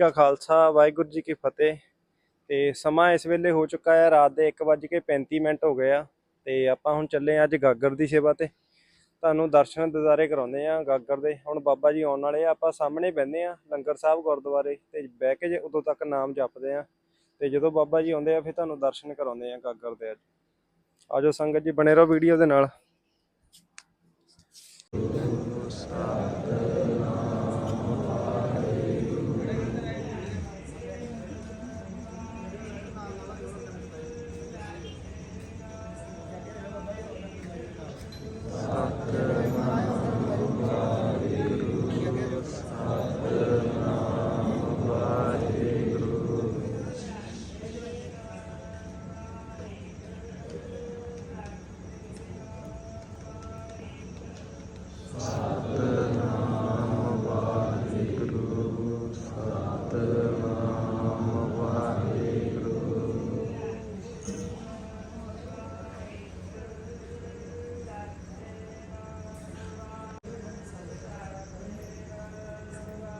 ਕਾ ਖਾਲਸਾ, ਵਾਹਿਗੁਰੂ ਜੀ ਕੀ ਫਤਿਹ। ਤੇ ਸਮਾਂ ਇਸ ਵੇਲੇ ਹੋ ਚੁੱਕਾ ਹੈ ਰਾਤ ਦੇ 1:35 ਮਿੰਟ ਹੋ ਗਏ ਆ। ਤੇ ਆਪਾਂ ਹੁਣ ਚੱਲੇ ਆ ਅੱਜ ਗਾਗਰ ਦੀ ਸੇਵਾ ਤੇ। ਤੁਹਾਨੂੰ ਦਰਸ਼ਨ ਦਿਦਾਰੇ ਕਰਾਉਂਦੇ ਆ ਗਾਗਰ ਦੇ। ਹੁਣ ਬਾਬਾ ਜੀ ਆਉਣ ਵਾਲੇ ਆ, ਆਪਾਂ ਸਾਹਮਣੇ ਬਹਿੰਦੇ ਆ ਲੰਗਰ ਸਾਹਿਬ ਗੁਰਦੁਆਰੇ ਤੇ ਬਹਿ ਕੇ ਜੇ ਉਦੋਂ ਤੱਕ ਨਾਮ ਜਪਦੇ ਆ ਤੇ ਜਦੋਂ ਬਾਬਾ ਜੀ ਆਉਂਦੇ ਆ, ਫਿਰ ਤੁਹਾਨੂੰ ਦਰਸ਼ਨ ਕਰਾਉਂਦੇ ਆ ਗਾਗਰ ਦੇ ਅੱਜ। ਆਜੋ ਸੰਗਤ ਜੀ, ਬਣੇ ਰਹੋ ਵੀਡੀਓ ਦੇ ਨਾਲ। ਸਤਨਾਮ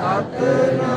ਸਤਨਾਮ।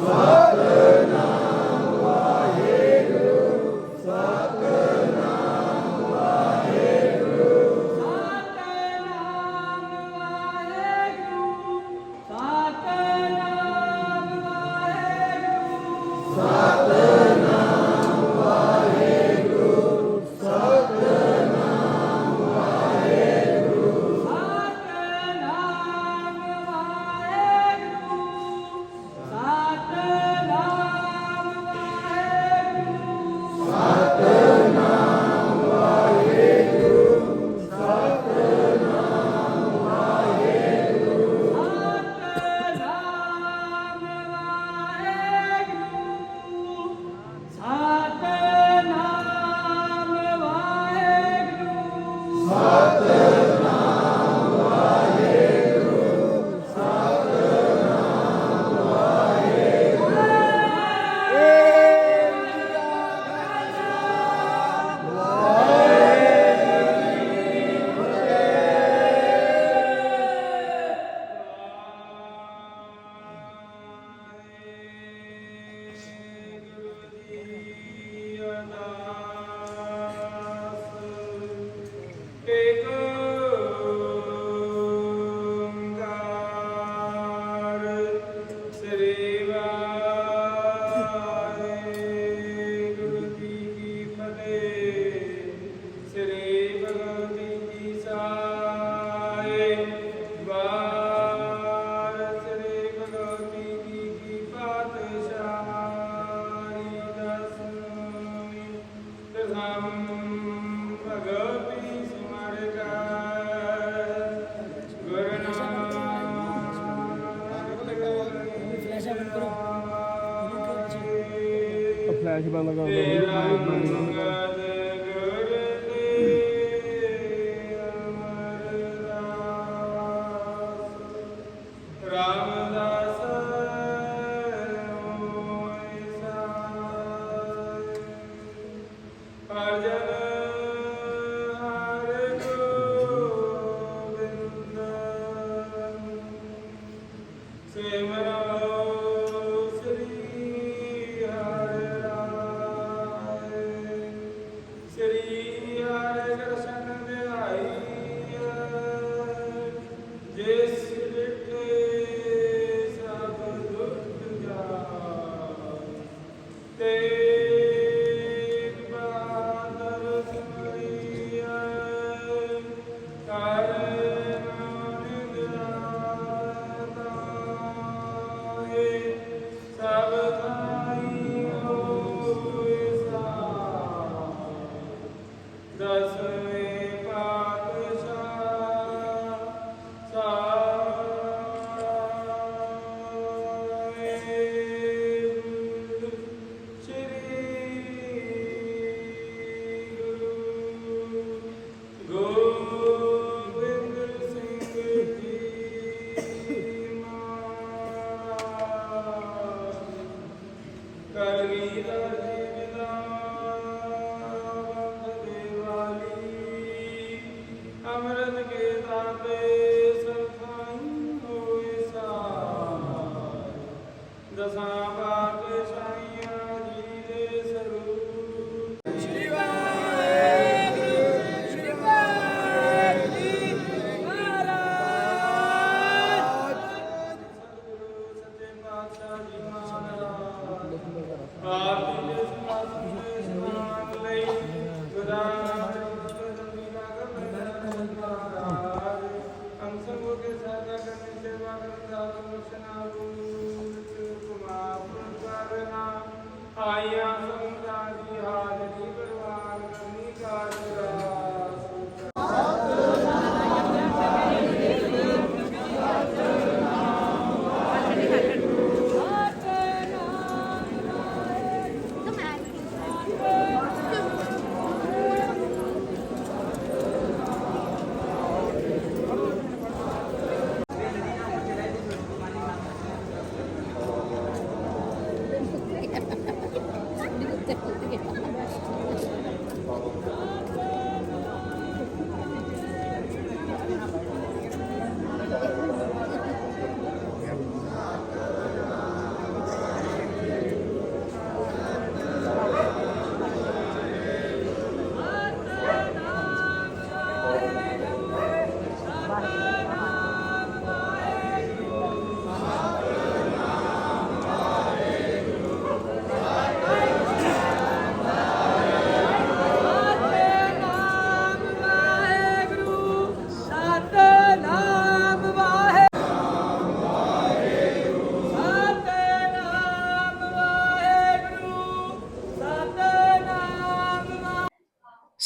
Whoa. ਫਲੈਸ਼ ਬੰਦ ਕਰ ਦੋ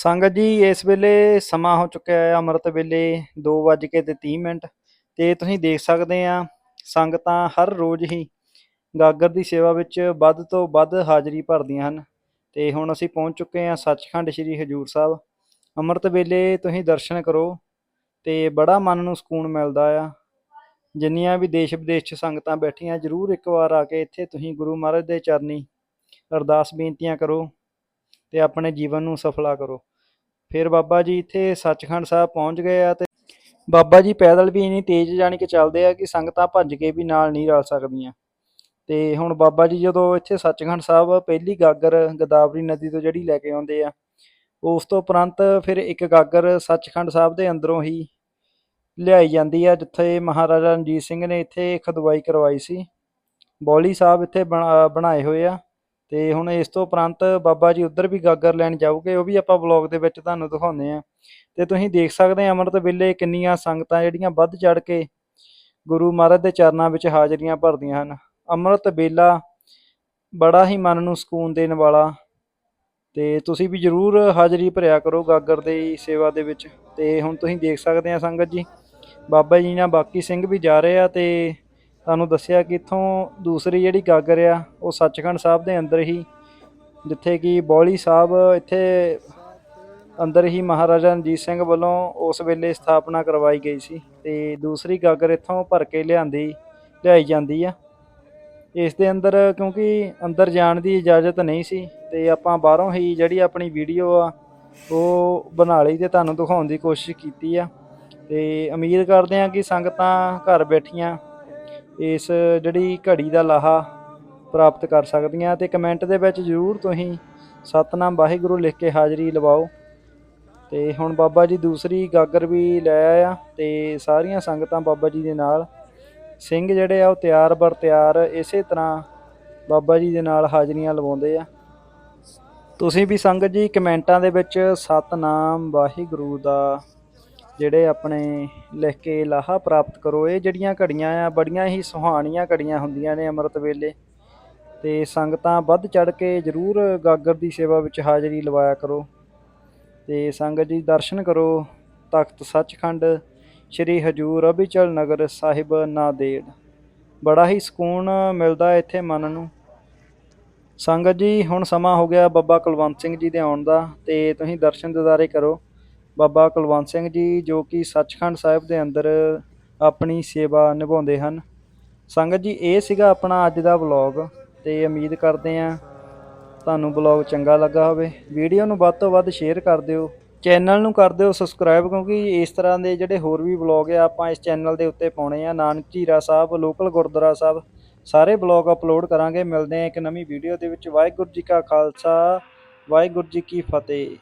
ਸੰਗਤ ਜੀ, ਇਸ ਵੇਲੇ ਸਮਾਂ ਹੋ ਚੁੱਕਿਆ ਹੈ ਅੰਮ੍ਰਿਤ ਵੇਲੇ 2:30 ਤੇ 30 ਮਿੰਟ ਤੇ ਤੁਸੀਂ ਦੇਖ ਸਕਦੇ ਆ ਸੰਗਤਾਂ ਹਰ ਰੋਜ਼ ਹੀ ਗਾਗਰ ਦੀ ਸੇਵਾ ਵਿੱਚ ਵੱਧ ਤੋਂ ਵੱਧ ਹਾਜ਼ਰੀ ਭਰਦੀਆਂ ਹਨ ਤੇ ਹੁਣ ਅਸੀਂ ਪਹੁੰਚ ਚੁੱਕੇ ਆ ਸੱਚਖੰਡ ਸ੍ਰੀ ਹਜੂਰ ਸਾਹਿਬ। ਅੰਮ੍ਰਿਤ ਵੇਲੇ ਤੁਸੀਂ ਦਰਸ਼ਨ ਕਰੋ ਤੇ ਬੜਾ ਮਨ ਨੂੰ ਸਕੂਨ ਮਿਲਦਾ ਆ। ਜਿੰਨੀਆਂ ਵੀ ਦੇਸ਼ ਵਿਦੇਸ਼ 'ਚ ਸੰਗਤਾਂ ਬੈਠੀਆਂ, ਜਰੂਰ ਇੱਕ ਵਾਰ ਆ ਕੇ ਇੱਥੇ ਤੁਸੀਂ ਗੁਰੂ ਮਹਾਰਾਜ ਦੇ ਚਰਨੀ ਅਰਦਾਸ ਬੇਨਤੀਆਂ ਕਰੋ ਤੇ ਆਪਣੇ ਜੀਵਨ ਨੂੰ ਸਫਲਾ ਕਰੋ। ਫਿਰ ਬਾਬਾ ਜੀ ਇੱਥੇ ਸੱਚਖੰਡ ਸਾਹਿਬ ਪਹੁੰਚ ਗਏ ਆ ਤੇ ਬਾਬਾ ਜੀ ਪੈਦਲ ਵੀ ਇੰਨੀ ਤੇਜ਼ ਜਾਣੀ ਕਿ ਚੱਲਦੇ ਆ ਕਿ ਸੰਗਤਾਂ ਭੱਜ ਕੇ ਵੀ ਨਾਲ ਨਹੀਂ ਰਲ ਸਕਦੀਆਂ। ਤੇ ਹੁਣ ਬਾਬਾ ਜੀ ਜਦੋਂ ਇੱਥੇ ਸੱਚਖੰਡ ਸਾਹਿਬ ਪਹਿਲੀ ਗਾਗਰ ਗੋਦਾਵਰੀ ਨਦੀ ਤੋਂ ਜਿਹੜੀ ਲੈ ਕੇ ਆਉਂਦੇ ਆ, ਉਸ ਤੋਂ ਉਪਰੰਤ ਫਿਰ ਇੱਕ ਗਾਗਰ ਸੱਚਖੰਡ ਸਾਹਿਬ ਦੇ ਅੰਦਰੋਂ ਹੀ ਲਿਆਈ ਜਾਂਦੀ ਆ, ਜਿੱਥੇ ਮਹਾਰਾਜਾ ਰਣਜੀਤ ਸਿੰਘ ਨੇ ਇੱਥੇ ਖਦਵਾਈ ਕਰਵਾਈ ਸੀ। ਬੌਲੀ ਸਾਹਿਬ ਇੱਥੇ ਬਣਾ- ਬਣਾਏ ਹੋਏ ਆ। ਤੇ ਹੁਣ ਇਸ ਤੋਂ ਉਪਰੰਤ ਬਾਬਾ ਜੀ ਉੱਧਰ ਵੀ ਗਾਗਰ ਲੈਣ ਜਾਊਗੇ, ਉਹ ਵੀ ਆਪਾਂ ਵਲੌਗ ਦੇ ਵਿੱਚ ਤੁਹਾਨੂੰ ਦਿਖਾਉਂਦੇ ਆ ਤੇ ਤੁਸੀਂ ਦੇਖ ਸਕਦੇ ਆ ਅੰਮ੍ਰਿਤ ਵੇਲੇ ਕਿੰਨੀਆਂ ਸੰਗਤਾਂ ਜਿਹੜੀਆਂ ਵੱਧ ਚੜ ਕੇ ਗੁਰੂ ਮਹਾਰਾਜ ਦੇ ਚਰਨਾਂ ਵਿੱਚ ਹਾਜ਼ਰੀਆਂ ਭਰਦੀਆਂ ਹਨ। ਅੰਮ੍ਰਿਤ ਵੇਲਾ ਬੜਾ ਹੀ ਮਨ ਨੂੰ ਸਕੂਨ ਦੇਣ ਵਾਲਾ ਤੇ ਤੁਸੀਂ ਵੀ ਜਰੂਰ ਹਾਜ਼ਰੀ ਭਰਿਆ ਕਰੋ ਗਾਗਰ ਦੀ ਸੇਵਾ ਦੇ ਵਿੱਚ। ਤੇ ਹੁਣ ਤੁਸੀਂ ਦੇਖ ਸਕਦੇ ਆ ਸੰਗਤ ਜੀ, ਬਾਬਾ ਜੀ ਨਾਲ ਬਾਕੀ ਸਿੰਘ ਵੀ ਜਾ ਰਹੇ ਆ ਤੇ ਤੁਹਾਨੂੰ ਦੱਸਿਆ ਕਿ ਇੱਥੋਂ ਦੂਸਰੀ ਜਿਹੜੀ ਗਾਗਰ ਆ, ਉਹ ਸੱਚਖੰਡ ਸਾਹਿਬ ਦੇ ਅੰਦਰ ਹੀ, ਜਿੱਥੇ ਕਿ ਬੌਲੀ ਸਾਹਿਬ ਇੱਥੇ ਅੰਦਰ ਹੀ ਮਹਾਰਾਜਾ ਰਣਜੀਤ ਸਿੰਘ ਵੱਲੋਂ ਉਸ ਵੇਲੇ ਸਥਾਪਨਾ ਕਰਵਾਈ ਗਈ ਸੀ ਤੇ ਦੂਸਰੀ ਗਾਗਰ ਇੱਥੋਂ ਭਰ ਕੇ ਲਿਆਂਦੀ, ਲਿਆਈ ਜਾਂਦੀ ਆ। ਇਸ ਦੇ ਅੰਦਰ ਕਿਉਂਕਿ ਅੰਦਰ ਜਾਣ ਦੀ ਇਜਾਜ਼ਤ ਨਹੀਂ ਸੀ ਤੇ ਆਪਾਂ ਬਾਹਰੋਂ ਹੀ ਜਿਹੜੀ ਆਪਣੀ ਵੀਡੀਓ ਆ, ਉਹ ਬਣਾ ਲਈ ਤੇ ਤੁਹਾਨੂੰ ਦਿਖਾਉਣ ਦੀ ਕੋਸ਼ਿਸ਼ ਕੀਤੀ ਆ। ਤੇ ਉਮੀਦ ਕਰਦੇ ਹਾਂ ਕਿ ਸੰਗਤਾਂ ਘਰ ਬੈਠੀਆਂ ਇਸ ਜਿਹੜੀ ਘੜੀ ਦਾ ਲਾਹਾ ਪ੍ਰਾਪਤ ਕਰ ਸਕਦੀਆਂ ਤੇ ਕਮੈਂਟ ਦੇ ਵਿੱਚ ਜ਼ਰੂਰ ਤੁਸੀਂ ਸਤਨਾਮ ਵਾਹਿਗੁਰੂ ਲਿਖ ਕੇ ਹਾਜ਼ਰੀ ਲਵਾਓ। ਤੇ ਹੁਣ ਬਾਬਾ ਜੀ ਦੂਸਰੀ ਗਾਗਰ ਵੀ ਲੈ ਆਇਆ ਤੇ ਸਾਰੀਆਂ ਸੰਗਤਾਂ ਬਾਬਾ ਜੀ ਦੇ ਨਾਲ। ਸਿੰਘ ਜਿਹੜੇ ਆ ਉਹ ਤਿਆਰ ਬਰ ਤਿਆਰ ਇਸੇ ਤਰ੍ਹਾਂ ਬਾਬਾ ਜੀ ਦੇ ਨਾਲ ਹਾਜ਼ਰੀਆਂ ਲਵਾਉਂਦੇ ਆ। ਤੁਸੀਂ ਵੀ ਸੰਗਤ ਜੀ ਕਮੈਂਟਾਂ ਦੇ ਵਿੱਚ ਸਤਨਾਮ ਵਾਹਿਗੁਰੂ ਦਾ ਜਿਹੜੇ ਆਪਣੇ ਲਿਖ ਕੇ ਲਾਹਾ ਪ੍ਰਾਪਤ ਕਰੋ, ਇਹ ਜਿਹੜੀਆਂ ਘੜੀਆਂ ਆ, ਬੜੀਆਂ ਹੀ ਸੁਹਾਣੀਆਂ ਘੜੀਆਂ ਹੁੰਦੀਆਂ ਨੇ ਅੰਮ੍ਰਿਤ ਵੇਲੇ। ਤੇ ਸੰਗਤਾਂ ਵੱਧ ਚੜ ਕੇ ਜ਼ਰੂਰ ਗਾਗਰ ਦੀ ਸੇਵਾ ਵਿੱਚ ਹਾਜ਼ਰੀ ਲਵਾਇਆ ਕਰੋ। ਤੇ ਸੰਗਤ ਜੀ ਦਰਸ਼ਨ ਕਰੋ, ਤਖਤ ਸੱਚਖੰਡ, ਸ੍ਰੀ ਹਜੂਰ ਅਭਿਚਲ ਨਗਰ ਸਾਹਿਬ ਨਾਦੇੜ। ਬੜਾ ਹੀ ਸਕੂਨ ਮਿਲਦਾ ਇੱਥੇ ਮਨ ਨੂੰ। ਸੰਗਤ ਜੀ, ਹੁਣ ਸਮਾਂ ਹੋ ਗਿਆ ਬਾਬਾ ਕੁਲਵੰਤ ਸਿੰਘ ਜੀ ਦੇ ਆਉਣ ਦਾ, ਤੇ ਤੁਸੀਂ ਦਰਸ਼ਨ ਦਿਦਾਰੇ ਕਰੋ। ਬਾਬਾ ਕੁਲਵੰਤ ਸਿੰਘ ਜੀ, ਜੋ ਕਿ ਸੱਚਖੰਡ ਸਾਹਿਬ ਦੇ ਅੰਦਰ ਆਪਣੀ ਸੇਵਾ ਨਿਭਾਉਂਦੇ ਹਨ। ਸੰਗਤ ਜੀ, ਇਹ ਸੀਗਾ ਆਪਣਾ ਅੱਜ ਦਾ ਵਲੌਗ ਤੇ ਉਮੀਦ ਕਰਦੇ ਆਂ ਤੁਹਾਨੂੰ ਵਲੌਗ ਚੰਗਾ ਲੱਗਾ ਹੋਵੇ। ਵੀਡੀਓ ਨੂੰ ਵੱਧ ਤੋਂ ਵੱਧ ਸ਼ੇਅਰ ਕਰ ਦਿਓ। ਚੈਨਲ ਨੂੰ ਕਰ ਦਿਓ ਸਬਸਕ੍ਰਾਈਬ, ਕਿਉਂਕਿ ਇਸ ਤਰ੍ਹਾਂ ਦੇ ਜਿਹੜੇ ਹੋਰ ਵੀ ਵਲੌਗ ਆ, ਆਪਾਂ ਇਸ ਚੈਨਲ ਦੇ ਉੱਤੇ ਪਾਉਣੇ ਆ। ਨਾਨਕ ਝੀਰਾ ਸਾਹਿਬ, ਲੋਕਲ ਗੁਰਦੁਆਰਾ ਸਾਹਿਬ, ਸਾਰੇ ਵਲੌਗ ਅਪਲੋਡ ਕਰਾਂਗੇ। ਮਿਲਦੇ ਆ ਇੱਕ ਨਵੀਂ ਵੀਡੀਓ ਦੇ ਵਿੱਚ। ਵਾਹਿਗੁਰੂ ਜੀ ਕਾ ਖਾਲਸਾ, ਵਾਹਿਗੁਰੂ ਜੀ ਕੀ ਫਤਿਹ।